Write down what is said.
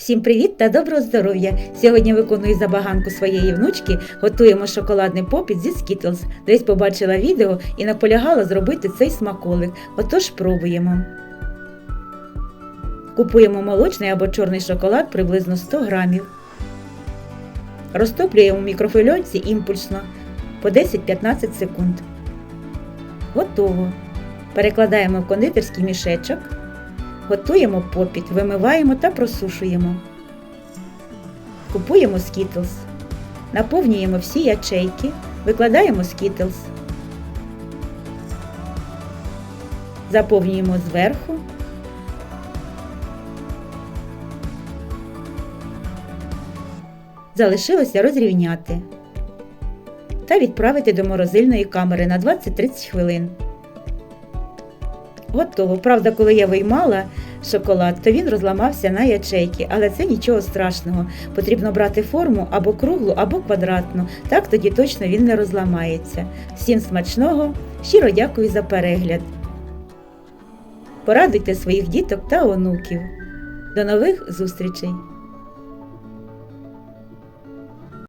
Всім привіт та доброго здоров'я! Сьогодні виконую забаганку своєї внучки, готуємо шоколадний попіт зі Skittles. Десь побачила відео і наполягала зробити цей смаколик. Отож пробуємо. Купуємо молочний або чорний шоколад приблизно 100 грамів. Розтоплюємо в мікрофильонці імпульсно по 10-15 секунд. Готово. Перекладаємо в кондитерський мішечок. Готуємо попіт, вимиваємо та просушуємо. Купуємо Skittles. Наповнюємо всі ячейки, викладаємо Skittles. Заповнюємо зверху. Залишилося розрівняти та відправити до морозильної камери на 20-30 хвилин. Готово. Правда, коли я виймала шоколад, то він розламався на ячейки, але це нічого страшного. Потрібно брати форму або круглу, або квадратну. Так тоді точно він не розламається. Всім смачного! Щиро дякую за перегляд. Порадуйте своїх діток та онуків. До нових зустрічей!